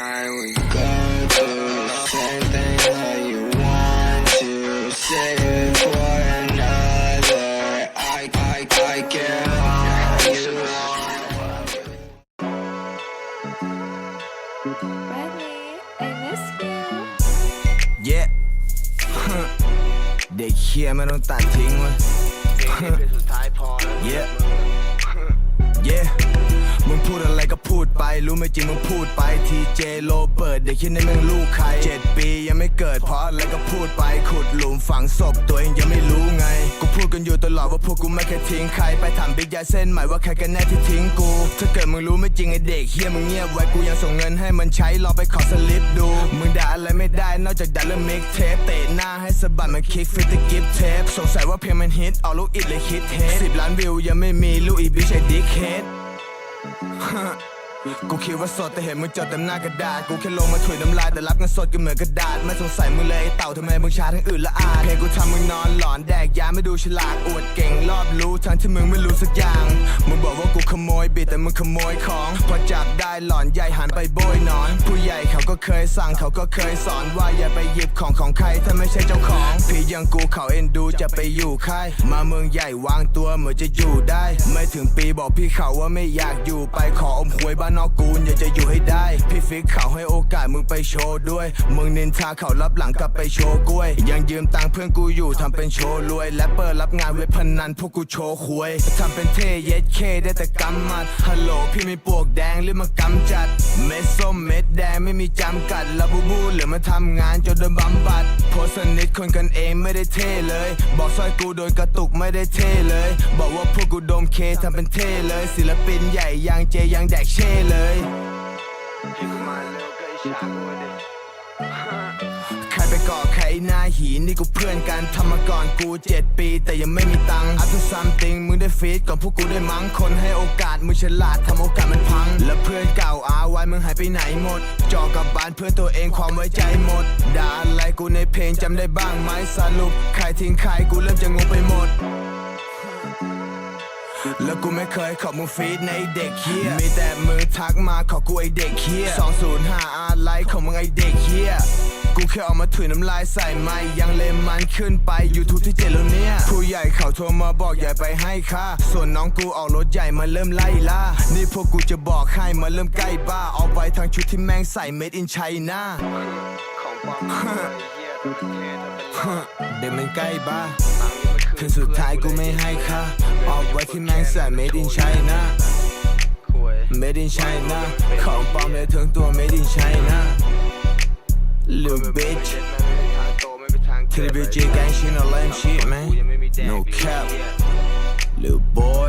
night we go through the same thing that you want to say it for another. I, I, I get hard, you know. Bradley, I miss you. เย้ เด็กเคียไม่ต้องตัดทิ้งเวะ สุ รู้ไม่จริงมึงพูดไปทีเจโรเบิร์ตเด็กคิดในมึงลูกใครเจ็ดปียังไม่เกิดเพราะอะไรก็พูดไปขุดหลุมฝังศพตัวเองยังไม่รู้ไง กูพูดกันอยู่ตลอดว่าพวกกูไม่เคยทิ้งใครไปถามบิ๊กยาเส้นใหม่ว่าใครกันแน่ที่ทิ้งกู ถ้าเกิดมึงรู้ไม่จริงไอเด็กเฮียมึงเงียบไว้กูยังส่งเงินให้มันใช้ลอไปขอสลิปดู มึงด่าอะไรไม่ได้นอกจากด่าเรื่องมิกเทปเตะหน้าให้สะบัดมันคิกฟิตตกิฟเทปสงสัยว่าเพลงมันฮิตเอาลูกอิดเลยฮิตเฮดสิบล้านวิวยังไม่มีลูกอีบิชไอดิกเฮด กูคิดว่าสดแต่เห็นมึงจดเต็มหน้ากระดาษ กูแค่ลงมาถุยน้ำลายแต่รับเงินสดก็เหมือนกระดาษ ไม่สงสัยมึงเลยไอ้เต่าทำไมมึงช้าทั้งอื่นละอาเพลงกูทำมึงนอนหลอนแดกยาไม่ดูฉลาดอวดเก รอบรู้ทั้งที่มึงไม่รู้สักอย่าง มึงบอกว่ากูขโมยบิดแต่มึงขโมยของ พอจับได้หลอนใหญ่หันไปโบยนอน ผู้ใหญ่เขาก็เคยสั่งเขาก็เคยสอนว่าอย่าไปหยิบของของใครถ้าไม่ใช่เจ้าของ พี่ยังกูเขาเอ็นดูจะไปอยู่ค่ายมาเมืองใหญ่วางตัวเหมือนจะอยู่ได้ ไม่ถึงปีบอกพี่เขาว่าไม่อยากอยู่ไปขออมหวยบ้านนอกกูนอยากจะอยู่ให้ได้ พี่ฟิกเขาให้โอกาสมึงไปโชว์ด้วย มึงนินทาเขารับหลังกลับไปโชว์กล้วย ยังยืมตังค์เพื่อนกูอยู่ทำเป็นโชว์รวยและเปิดรับงานเว็บพนันพวกกูโชว์หวยทำเป็นเท่เย็ดเคได้แต่กำมัดฮัลโหลพี่มีปวกแดงหรือมากำจัด เม็ดส้มเม็ดแดงไม่มีจำกัดลาบูบูหลือมาทำงานจนโดนบำบัดโพสต์นิทคนกันเองไม่ได้เท่เลย บอกสร้อยกูโดนกระตุกไม่ได้เท่เลย บอกว่าพวกกูดมเคทำเป็นเท่เลย ศิลปินใหญ่ยังเจยังแดกเช่เลยที่กูมาเร็ว ก่อใครหน้าหีนี่กูเพื่อนกันทำมาก่อนกูเจ็ดปี แต่ยังไม่มีตังค์อัพซัมติงมึงได้ฟีดก่อนพวกกูได้มั้งคนให้โอกาสมึงฉลาดทำโอกาสมันพัง แล้วเพื่อนเก่าอาไว้มึงหายไปไหนหมด จอกับบานเพื่อนตัวเองความไว้ใจหมดด่าอะไรกูในเพลงจำได้บ้างไหมสรุปใครทิ้งใครกูเริ่มจะงงไปหมดแล้วกูไม่เคยขอบมึงฟีดในเด็กเฮียมีแต่มึงทักมาขอกูไอเด็กเฮีย205อาไลค์ของมึงไอเด็กเฮีย กูแค่เอามาถุยน้ำลายใส่ไม่ยังเลมมันขึ้นไปยูทูบที่เจ็ดแล้วเนี่ยผู้ใหญ่เขาโทรมาบอกอย่าไปให้ค่าส่วนน้องกูออกรถใหญ่มาเริ่มไล่ล่านี่พวกกูจะบอกให้มาเริ่มใกล้บ้าเอาไปทั้งชุดที่แม่งใส่ made in China ของปลอมเหี้ยโดนเคทำเป็นเด็กมันใกล้บ้าคืนสุดท้ายกูไม่ให้ค่าเอาไว้ที่แม่งใส่ made in China Made in China ของปลอมเลยถึงตัว Made in China Little bitch. To the bitch, gang, she ain't no lame shit, man. No cap. Little boy.